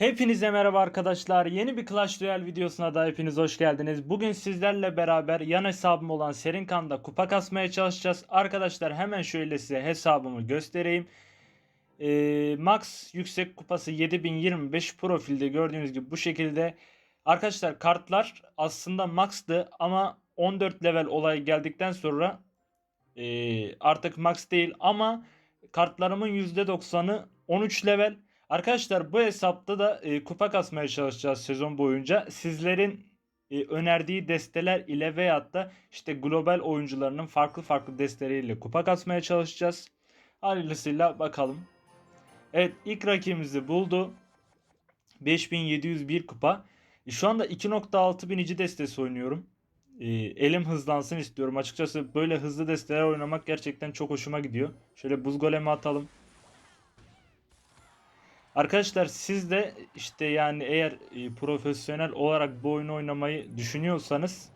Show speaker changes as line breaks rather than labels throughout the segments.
Hepinize merhaba arkadaşlar. Yeni bir Clash Royale videosuna da hepiniz hoş geldiniz. Bugün sizlerle beraber yan hesabım olan Serinkan'da kupa kasmaya çalışacağız. Arkadaşlar hemen şöyle size hesabımı göstereyim. Ee, max yüksek kupası 7025 profilde gördüğünüz gibi bu şekilde. Arkadaşlar kartlar aslında max'tı ama 14 level olay geldikten sonra ee, artık max değil ama kartlarımın %90'ı 13 level. Arkadaşlar bu hesapta da e, kupa kasmaya çalışacağız sezon boyunca. Sizlerin e, önerdiği desteler ile veyahut da işte global oyuncularının farklı farklı desteleriyle kupa kasmaya çalışacağız. Hayırlısıyla bakalım. Evet ilk rakibimizi buldu. 5701 kupa. E, şu anda 2.6 binici destesi oynuyorum. E, elim hızlansın istiyorum. Açıkçası böyle hızlı desteler oynamak gerçekten çok hoşuma gidiyor. Şöyle buz golemi atalım. Arkadaşlar siz de işte yani eğer e, profesyonel olarak bu oyunu oynamayı düşünüyorsanız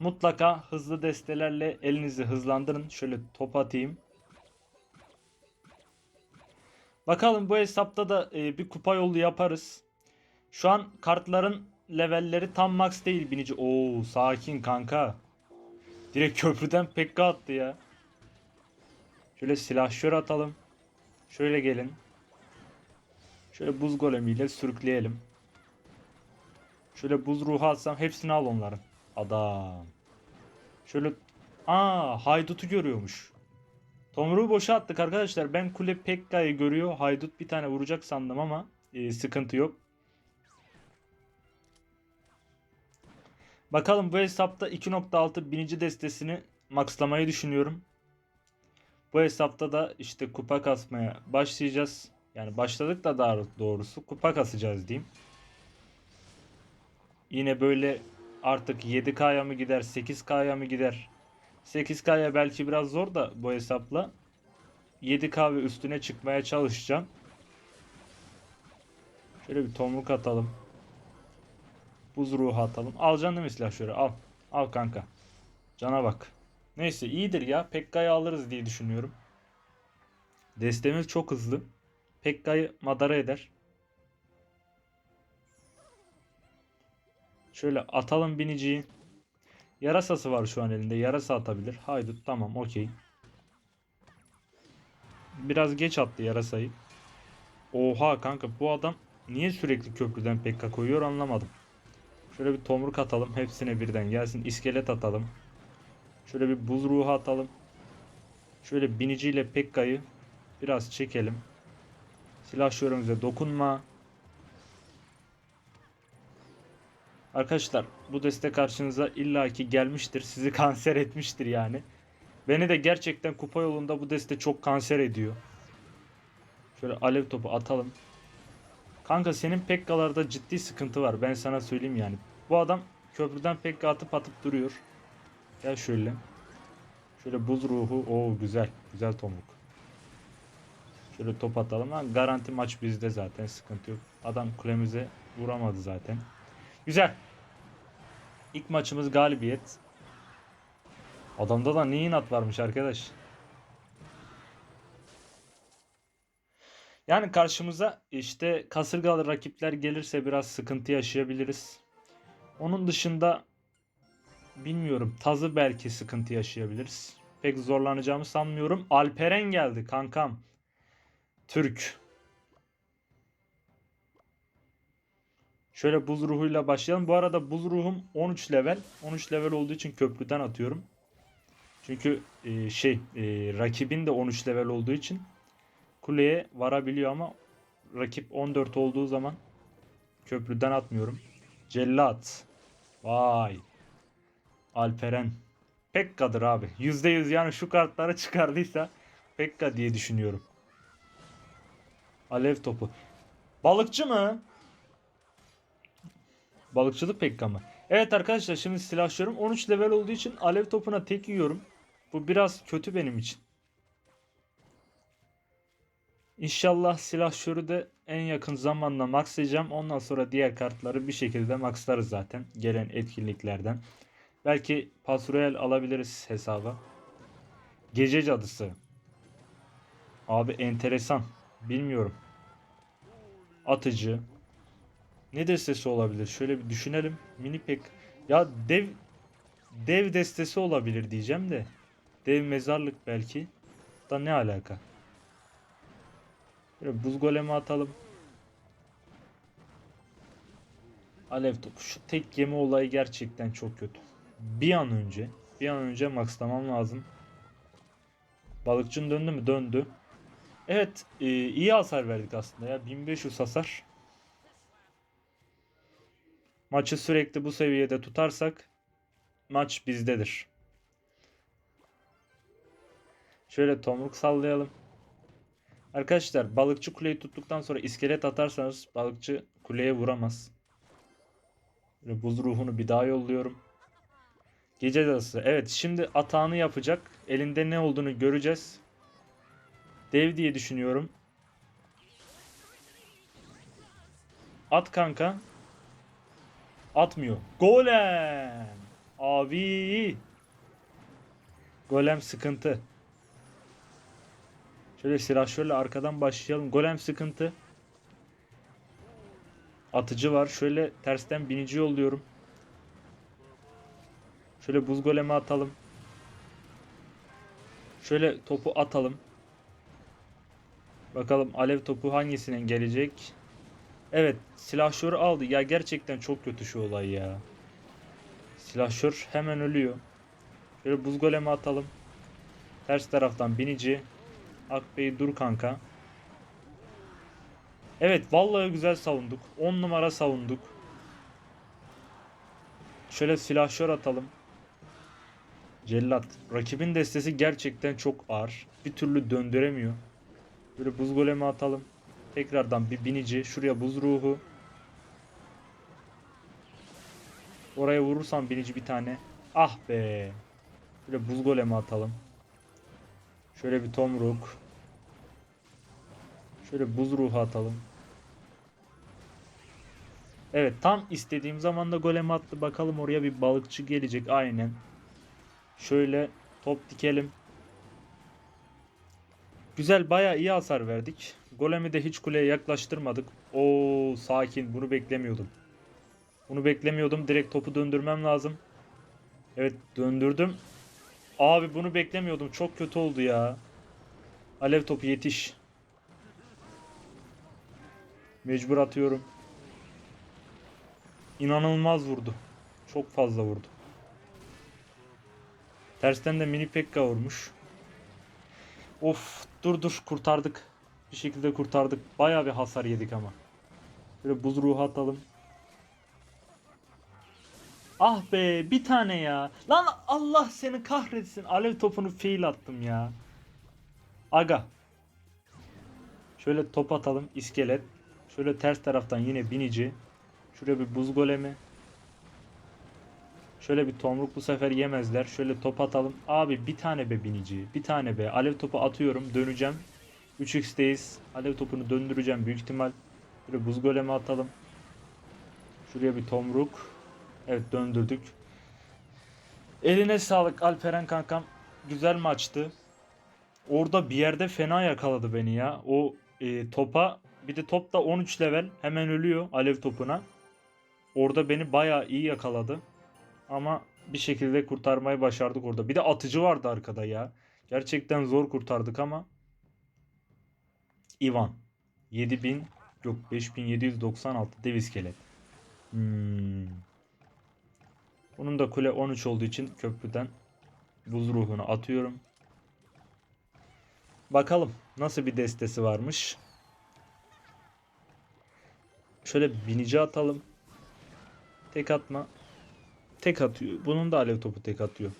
mutlaka hızlı destelerle elinizi hızlandırın. Şöyle top atayım. Bakalım bu hesapta da e, bir kupa yolu yaparız. Şu an kartların levelleri tam max değil binici. Oo sakin kanka. Direkt köprüden pekka attı ya. Şöyle silahşör atalım. Şöyle gelin. Şöyle buz golemiyle sürükleyelim. Şöyle buz ruhu atsam hepsini al onların. Adam. Şöyle Aa haydutu görüyormuş. Tomruğu boşa attık arkadaşlar. Ben kule Pekka'yı görüyor. Haydut bir tane vuracak sandım ama e, sıkıntı yok. Bakalım bu hesapta 2.6 binici destesini maxlamayı düşünüyorum. Bu hesapta da işte kupa kasmaya başlayacağız. Yani başladık da daha doğrusu kupa kasacağız diyeyim. Yine böyle artık 7K'ya mı gider 8K'ya mı gider? 8K'ya belki biraz zor da bu hesapla. 7K ve üstüne çıkmaya çalışacağım. Şöyle bir tomruk atalım. Buz ruhu atalım. Değil mi silah şöyle al. Al kanka. Cana bak. Neyse iyidir ya. Pekka'yı alırız diye düşünüyorum. Destemiz çok hızlı. Pekka'yı madara eder. Şöyle atalım biniciyi. Yarasası var şu an elinde. Yarasa atabilir. Haydut tamam okey. Biraz geç attı yarasayı. Oha kanka bu adam niye sürekli köprüden Pekka koyuyor anlamadım. Şöyle bir tomruk atalım. Hepsine birden gelsin. İskelet atalım. Şöyle bir buz ruhu atalım. Şöyle biniciyle Pekka'yı biraz çekelim. Silahşörümüze dokunma. Arkadaşlar bu deste karşınıza illaki gelmiştir. Sizi kanser etmiştir yani. Beni de gerçekten kupa yolunda bu deste çok kanser ediyor. Şöyle alev topu atalım. Kanka senin Pekka'larda ciddi sıkıntı var. Ben sana söyleyeyim yani. Bu adam köprüden Pekka atıp atıp duruyor. Gel şöyle. Şöyle buz ruhu. Oo güzel. Güzel tomruk. Şöyle top atalım. Ha, garanti maç bizde zaten. Sıkıntı yok. Adam kulemize vuramadı zaten. Güzel. İlk maçımız galibiyet. Adamda da ne inat varmış arkadaş. Yani karşımıza işte kasırgalı rakipler gelirse biraz sıkıntı yaşayabiliriz. Onun dışında bilmiyorum tazı belki sıkıntı yaşayabiliriz. Pek zorlanacağımı sanmıyorum. Alperen geldi kankam. Türk. Şöyle buz ruhuyla başlayalım. Bu arada buz ruhum 13 level. 13 level olduğu için köprüden atıyorum. Çünkü e, şey e, rakibin de 13 level olduğu için kuleye varabiliyor ama rakip 14 olduğu zaman köprüden atmıyorum. Cellat. Vay. Alperen. Pekka'dır abi. %100 yani şu kartları çıkardıysa Pekka diye düşünüyorum. Alev topu. Balıkçı mı? Balıkçılık Pekka mı? Evet arkadaşlar şimdi silahşörüm 13 level olduğu için alev topuna tek yiyorum. Bu biraz kötü benim için. İnşallah silahşörü de en yakın zamanda maxlayacağım. Ondan sonra diğer kartları bir şekilde maxlarız zaten. Gelen etkinliklerden. Belki Pasroyal alabiliriz hesaba. Gece cadısı. Abi enteresan. Bilmiyorum. Atıcı. Ne destesi olabilir? Şöyle bir düşünelim. Mini pek. Ya dev dev destesi olabilir diyeceğim de. Dev mezarlık belki. Da ne alaka? Böyle buz golemi atalım. Alev topu. Şu tek yeme olayı gerçekten çok kötü. Bir an önce, bir an önce maxlamam lazım. Balıkçın döndü mü? Döndü. Evet, e, iyi hasar verdik aslında ya. 1500 hasar. Maçı sürekli bu seviyede tutarsak maç bizdedir. Şöyle tomruk sallayalım. Arkadaşlar balıkçı kuleyi tuttuktan sonra iskelet atarsanız balıkçı kuleye vuramaz. Böyle buz ruhunu bir daha yolluyorum. Gece dalısı. Evet şimdi atağını yapacak. Elinde ne olduğunu göreceğiz. Dev diye düşünüyorum. At kanka. Atmıyor. Golem. Abi. Golem sıkıntı. Şöyle silahşörle arkadan başlayalım. Golem sıkıntı. Atıcı var. Şöyle tersten binici yolluyorum. Şöyle buz golemi atalım. Şöyle topu atalım. Bakalım alev topu hangisine gelecek? Evet, silahşör aldı. Ya gerçekten çok kötü şu olay ya. Silahşör hemen ölüyor. Şöyle buz golemi atalım. Ters taraftan binici. Akbey dur kanka. Evet vallahi güzel savunduk. 10 numara savunduk. Şöyle silahşör atalım. Cellat. Rakibin destesi gerçekten çok ağır. Bir türlü döndüremiyor. Böyle buz golemi atalım. Tekrardan bir binici. Şuraya buz ruhu. Oraya vurursam binici bir tane. Ah be. Böyle buz golemi atalım. Şöyle bir tomruk. Şöyle buz ruhu atalım. Evet tam istediğim zamanda golem attı. Bakalım oraya bir balıkçı gelecek. Aynen. Şöyle top dikelim. Güzel bayağı iyi hasar verdik. Golemi de hiç kuleye yaklaştırmadık. Oo sakin bunu beklemiyordum. Bunu beklemiyordum. Direkt topu döndürmem lazım. Evet döndürdüm. Abi bunu beklemiyordum. Çok kötü oldu ya. Alev topu yetiş. Mecbur atıyorum. İnanılmaz vurdu. Çok fazla vurdu. Tersten de mini pekka vurmuş. Of dur dur kurtardık. Bir şekilde kurtardık. Bayağı bir hasar yedik ama. Böyle buz ruhu atalım. Ah be bir tane ya. Lan Allah seni kahretsin. Alev topunu fail attım ya. Aga. Şöyle top atalım. iskelet. Şöyle ters taraftan yine binici. Şuraya bir buz golemi. Şöyle bir tomruk bu sefer yemezler. Şöyle top atalım. Abi bir tane be binici. Bir tane be. Alev topu atıyorum. Döneceğim. 3x'teyiz. Alev topunu döndüreceğim büyük ihtimal. Şöyle buz golemi atalım. Şuraya bir tomruk. Evet döndürdük. Eline sağlık Alperen kankam. Güzel maçtı. Orada bir yerde fena yakaladı beni ya. O e, topa bir de top da 13 level hemen ölüyor alev topuna. Orada beni bayağı iyi yakaladı. Ama bir şekilde kurtarmayı başardık orada. Bir de atıcı vardı arkada ya. Gerçekten zor kurtardık ama. Ivan. 7000 yok 5796 dev iskelet. Hmm. Bunun da kule 13 olduğu için köprüden buz ruhunu atıyorum. Bakalım nasıl bir destesi varmış. Şöyle binici atalım. Tek atma. Tek atıyor. Bunun da alev topu tek atıyor.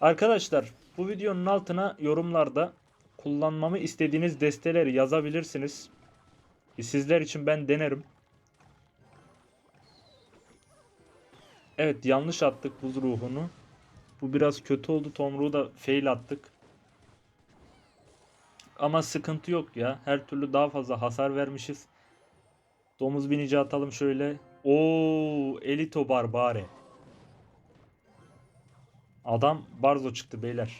Arkadaşlar bu videonun altına yorumlarda kullanmamı istediğiniz desteleri yazabilirsiniz. Sizler için ben denerim. Evet yanlış attık buz ruhunu. Bu biraz kötü oldu. Tomruğu da fail attık. Ama sıkıntı yok ya. Her türlü daha fazla hasar vermişiz. Domuz binici atalım şöyle. Oo, Elito Barbare. Adam Barzo çıktı beyler.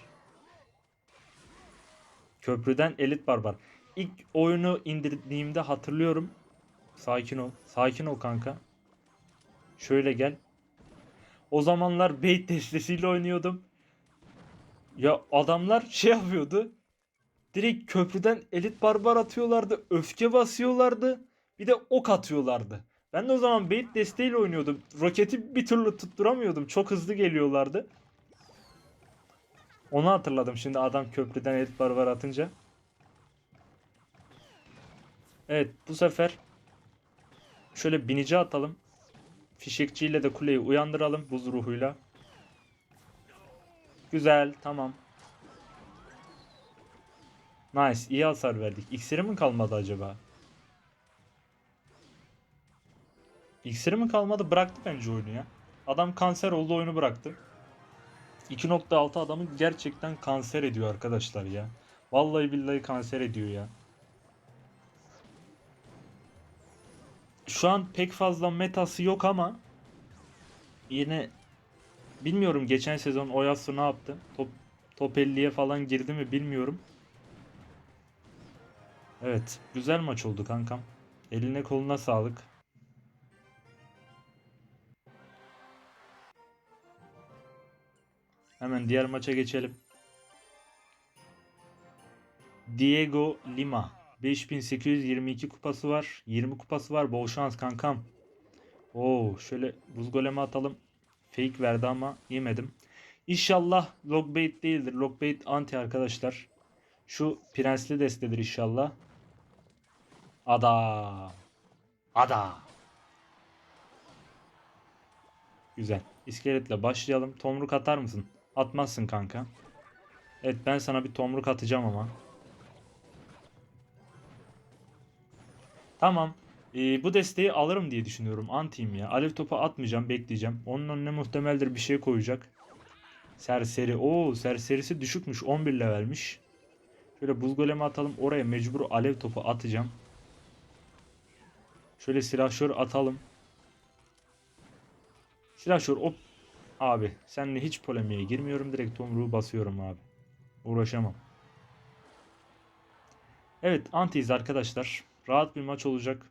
Köprüden Elit Barbar. İlk oyunu indirdiğimde hatırlıyorum. Sakin ol. Sakin ol kanka. Şöyle gel. O zamanlar bait destesiyle oynuyordum. Ya adamlar şey yapıyordu. Direkt köprüden elit barbar atıyorlardı. Öfke basıyorlardı. Bir de ok atıyorlardı. Ben de o zaman bait desteğiyle oynuyordum. Roketi bir türlü tutturamıyordum. Çok hızlı geliyorlardı. Onu hatırladım şimdi adam köprüden elit barbar atınca. Evet bu sefer şöyle binici atalım. Fişekçiyle de kuleyi uyandıralım buz ruhuyla. Güzel tamam. Nice iyi hasar verdik. İksiri mi kalmadı acaba? İksiri mi kalmadı bıraktı bence oyunu ya. Adam kanser oldu oyunu bıraktı. 2.6 adamı gerçekten kanser ediyor arkadaşlar ya. Vallahi billahi kanser ediyor ya. Şu an pek fazla metası yok ama yine bilmiyorum geçen sezon Oyasu ne yaptı? Top top 50'ye falan girdi mi bilmiyorum. Evet, güzel maç oldu kankam. Eline koluna sağlık. Hemen diğer maça geçelim. Diego Lima. 5822 kupası var. 20 kupası var. Bol şans kankam. Oo, şöyle buz golemi atalım. Fake verdi ama yemedim. İnşallah logbait değildir. Logbait anti arkadaşlar. Şu prensli destedir inşallah. Ada. Ada. Güzel. İskeletle başlayalım. Tomruk atar mısın? Atmazsın kanka. Evet ben sana bir tomruk atacağım ama. Tamam. Ee, bu desteği alırım diye düşünüyorum. Antiyim ya. Alev topu atmayacağım. Bekleyeceğim. Onun önüne muhtemeldir bir şey koyacak. Serseri. Oo serserisi düşükmüş. 11 levelmiş. Şöyle buz golemi atalım. Oraya mecbur alev topu atacağım. Şöyle silahşör atalım. Silahşör hop. Abi seninle hiç polemiğe girmiyorum. Direkt tomruğu basıyorum abi. Uğraşamam. Evet antiyiz arkadaşlar. Rahat bir maç olacak.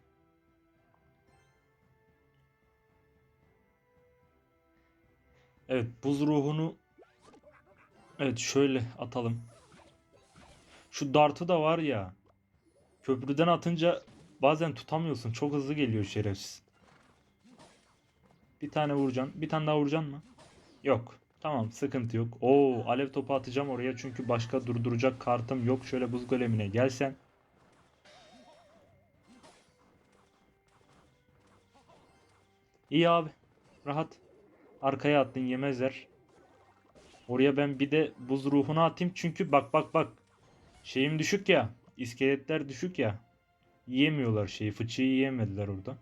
Evet buz ruhunu Evet şöyle atalım. Şu dartı da var ya. Köprüden atınca bazen tutamıyorsun. Çok hızlı geliyor şerefsiz. Bir tane vuracaksın. Bir tane daha vuracaksın mı? Yok. Tamam sıkıntı yok. Oo alev topu atacağım oraya çünkü başka durduracak kartım yok. Şöyle buz golemine gelsen. İyi abi. Rahat. Arkaya attın yemezler. Oraya ben bir de buz ruhunu atayım çünkü bak bak bak. Şeyim düşük ya. İskeletler düşük ya. Yiyemiyorlar şeyi. Fıçıyı yiyemediler orada.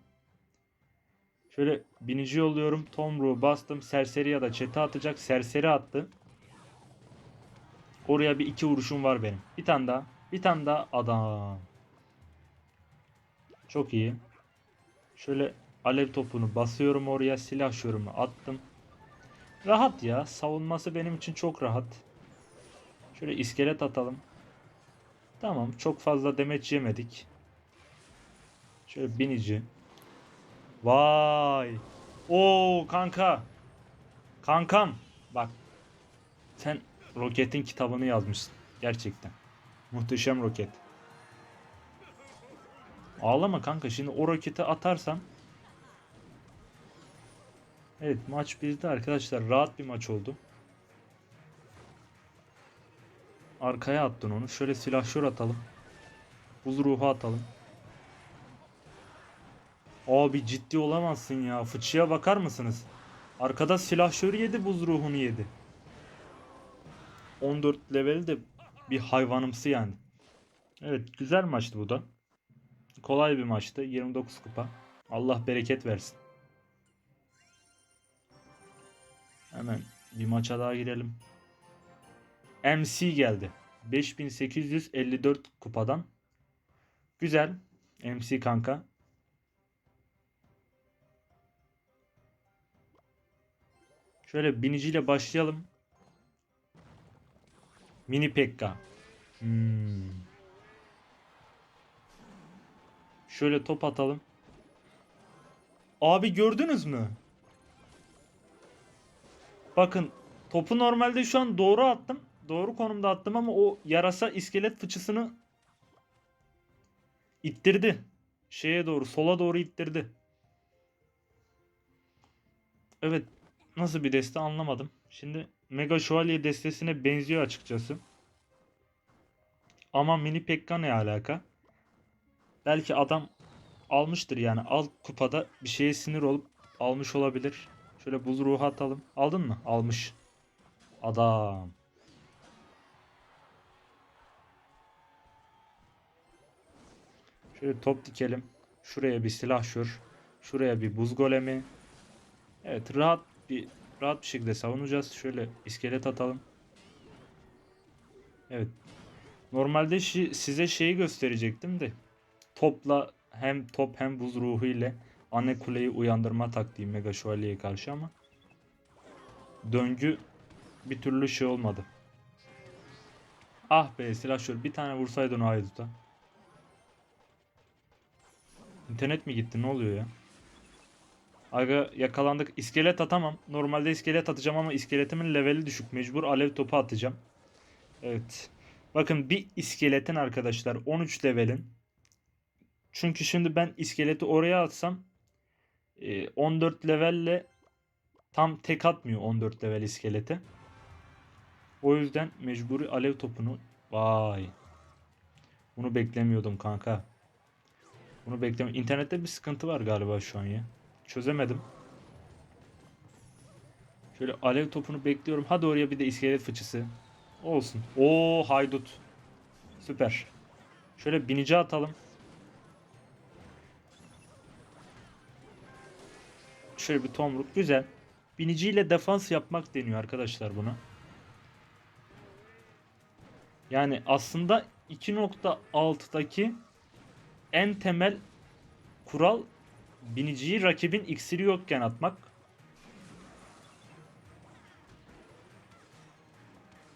Şöyle binici yolluyorum. Tomruğu bastım. Serseri ya da çete atacak. Serseri attı. Oraya bir iki vuruşum var benim. Bir tane daha. Bir tane daha adam. Çok iyi. Şöyle alev topunu basıyorum oraya. Silah şurumu attım. Rahat ya. Savunması benim için çok rahat. Şöyle iskelet atalım. Tamam. Çok fazla demeç yemedik. Şöyle binici. Vay. Oo kanka. Kankam. Bak. Sen roketin kitabını yazmışsın. Gerçekten. Muhteşem roket. Ağlama kanka. Şimdi o roketi atarsan Evet maç bizde arkadaşlar. Rahat bir maç oldu. Arkaya attın onu. Şöyle silahşör atalım. Buz ruhu atalım. Abi ciddi olamazsın ya. Fıçıya bakar mısınız? Arkada silahşör yedi buz ruhunu yedi. 14 level de bir hayvanımsı yani. Evet güzel maçtı bu da. Kolay bir maçtı. 29 kupa. Allah bereket versin. Hemen bir maça daha girelim. MC geldi. 5854 kupadan. Güzel. MC kanka. Şöyle biniciyle başlayalım. Mini Pekka. Hmm. Şöyle top atalım. Abi gördünüz mü? Bakın topu normalde şu an doğru attım. Doğru konumda attım ama o yarasa iskelet fıçısını ittirdi. Şeye doğru, sola doğru ittirdi. Evet, nasıl bir deste anlamadım. Şimdi Mega Şövalye destesine benziyor açıkçası. Ama Mini Pekka ne alaka? Belki adam almıştır yani alt kupada bir şeye sinir olup almış olabilir. Şöyle buz ruhu atalım. Aldın mı? Almış. Adam. Şöyle top dikelim. Şuraya bir silah şur. Şuraya bir buz golemi. Evet rahat bir rahat bir şekilde savunacağız. Şöyle iskelet atalım. Evet. Normalde şi- size şeyi gösterecektim de. Topla hem top hem buz ruhu ile anne kuleyi uyandırma taktiği Mega Şövalye'ye karşı ama döngü bir türlü şey olmadı. Ah be silahşör bir tane vursaydın o hayduta. İnternet mi gitti ne oluyor ya? Aga yakalandık. İskelet atamam. Normalde iskelet atacağım ama iskeletimin leveli düşük. Mecbur alev topu atacağım. Evet. Bakın bir iskeletin arkadaşlar 13 levelin. Çünkü şimdi ben iskeleti oraya atsam e, 14 levelle tam tek atmıyor 14 level iskeleti. O yüzden mecburi alev topunu vay. Bunu beklemiyordum kanka. Bunu beklemiyorum. İnternette bir sıkıntı var galiba şu an ya. Çözemedim. Şöyle alev topunu bekliyorum. Hadi oraya bir de iskelet fıçısı. Olsun. Oo haydut. Süper. Şöyle binici atalım. Şöyle bir tomruk. Güzel. Biniciyle defans yapmak deniyor arkadaşlar buna. Yani aslında 2.6'daki en temel kural biniciyi rakibin iksiri yokken atmak.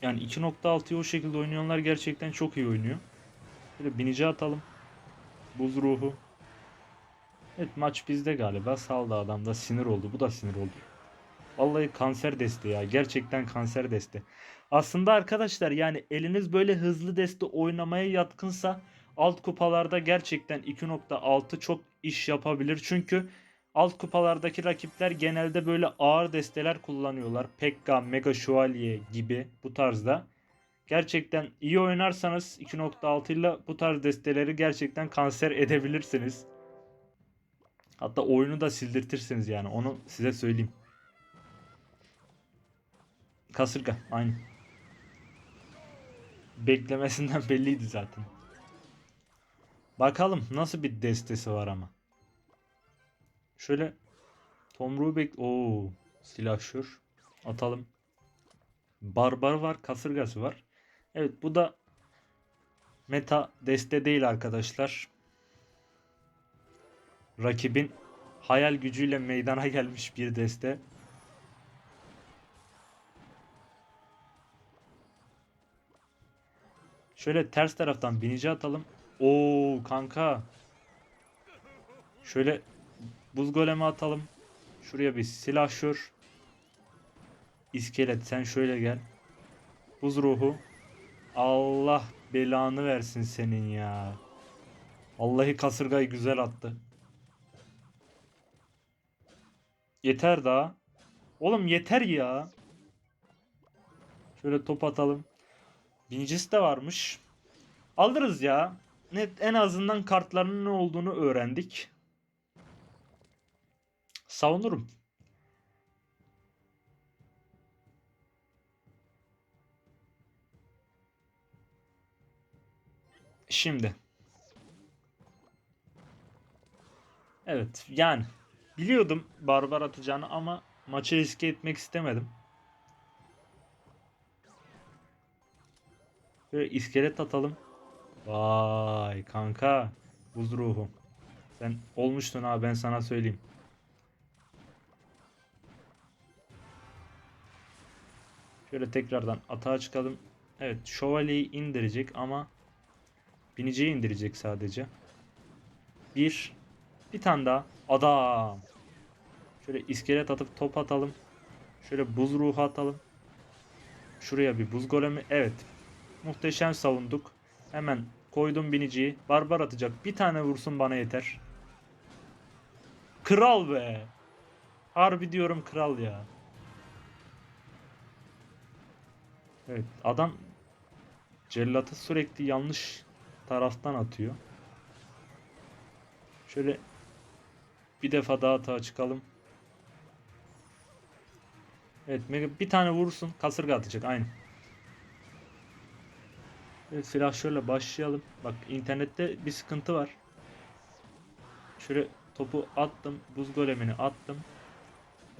Yani 2.6'yı o şekilde oynayanlar gerçekten çok iyi oynuyor. Böyle binici atalım. Buz ruhu. Evet maç bizde galiba. Saldı adam da sinir oldu. Bu da sinir oldu. Vallahi kanser deste ya. Gerçekten kanser deste. Aslında arkadaşlar yani eliniz böyle hızlı deste oynamaya yatkınsa alt kupalarda gerçekten 2.6 çok iş yapabilir. Çünkü alt kupalardaki rakipler genelde böyle ağır desteler kullanıyorlar. Pekka, Mega Şövalye gibi bu tarzda. Gerçekten iyi oynarsanız 2.6 ile bu tarz desteleri gerçekten kanser edebilirsiniz. Hatta oyunu da sildirtirsiniz yani onu size söyleyeyim. Kasırga aynı. Beklemesinden belliydi zaten. Bakalım nasıl bir destesi var ama. Şöyle Tomruğu bek... Oo, silahşör. Atalım. Barbar var, kasırgası var. Evet bu da meta deste değil arkadaşlar. Rakibin hayal gücüyle meydana gelmiş bir deste. Şöyle ters taraftan binici atalım. Oo kanka. Şöyle buz golemi atalım. Şuraya bir silahşör. İskelet sen şöyle gel. Buz ruhu. Allah belanı versin senin ya. Vallahi kasırgayı güzel attı. Yeter daha. Oğlum yeter ya. Şöyle top atalım. Binicisi de varmış. Alırız ya. Net en azından kartlarının ne olduğunu öğrendik. Savunurum. Şimdi. Evet yani biliyordum barbar atacağını ama maçı riske etmek istemedim. Böyle iskelet atalım. Vay kanka. Buz ruhu. Sen olmuştun ha ben sana söyleyeyim. Şöyle tekrardan atağa çıkalım. Evet şövalyeyi indirecek ama biniciyi indirecek sadece. Bir. Bir tane daha. Adam. Şöyle iskelet atıp top atalım. Şöyle buz ruhu atalım. Şuraya bir buz golemi. Evet. Muhteşem savunduk. Hemen koydum biniciyi. Barbar atacak. Bir tane vursun bana yeter. Kral be. Harbi diyorum kral ya. Evet adam cellatı sürekli yanlış taraftan atıyor. Şöyle bir defa daha atağa çıkalım. Evet bir tane vurursun kasırga atacak aynı. Evet silah şöyle başlayalım. Bak internette bir sıkıntı var. Şöyle topu attım. Buz golemini attım.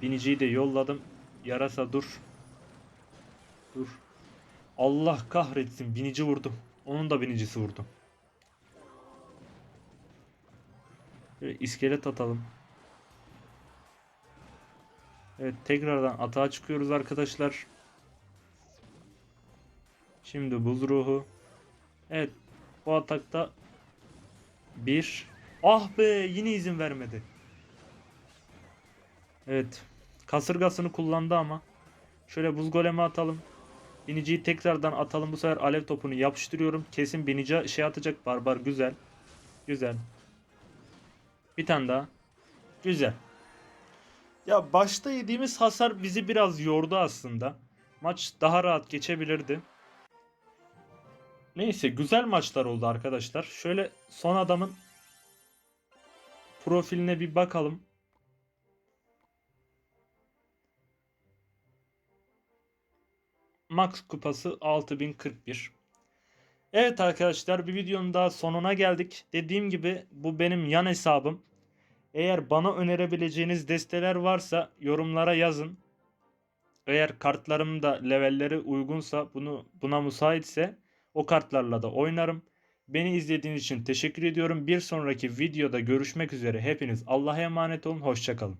Biniciyi de yolladım. Yarasa dur. Dur. Allah kahretsin binici vurdum. Onun da binicisi vurdu. Şöyle iskelet atalım. Evet tekrardan atağa çıkıyoruz arkadaşlar. Şimdi buz ruhu. Evet bu atakta bir. Ah be yine izin vermedi. Evet kasırgasını kullandı ama. Şöyle buz golemi atalım. Biniciyi tekrardan atalım. Bu sefer alev topunu yapıştırıyorum. Kesin binici şey atacak. Barbar güzel. Güzel. Bir tane daha. Güzel. Ya başta yediğimiz hasar bizi biraz yordu aslında. Maç daha rahat geçebilirdi. Neyse güzel maçlar oldu arkadaşlar. Şöyle son adamın profiline bir bakalım. Max kupası 6041. Evet arkadaşlar bir videonun daha sonuna geldik. Dediğim gibi bu benim yan hesabım. Eğer bana önerebileceğiniz desteler varsa yorumlara yazın. Eğer kartlarım da levelleri uygunsa bunu buna müsaitse o kartlarla da oynarım. Beni izlediğiniz için teşekkür ediyorum. Bir sonraki videoda görüşmek üzere. Hepiniz Allah'a emanet olun. Hoşçakalın.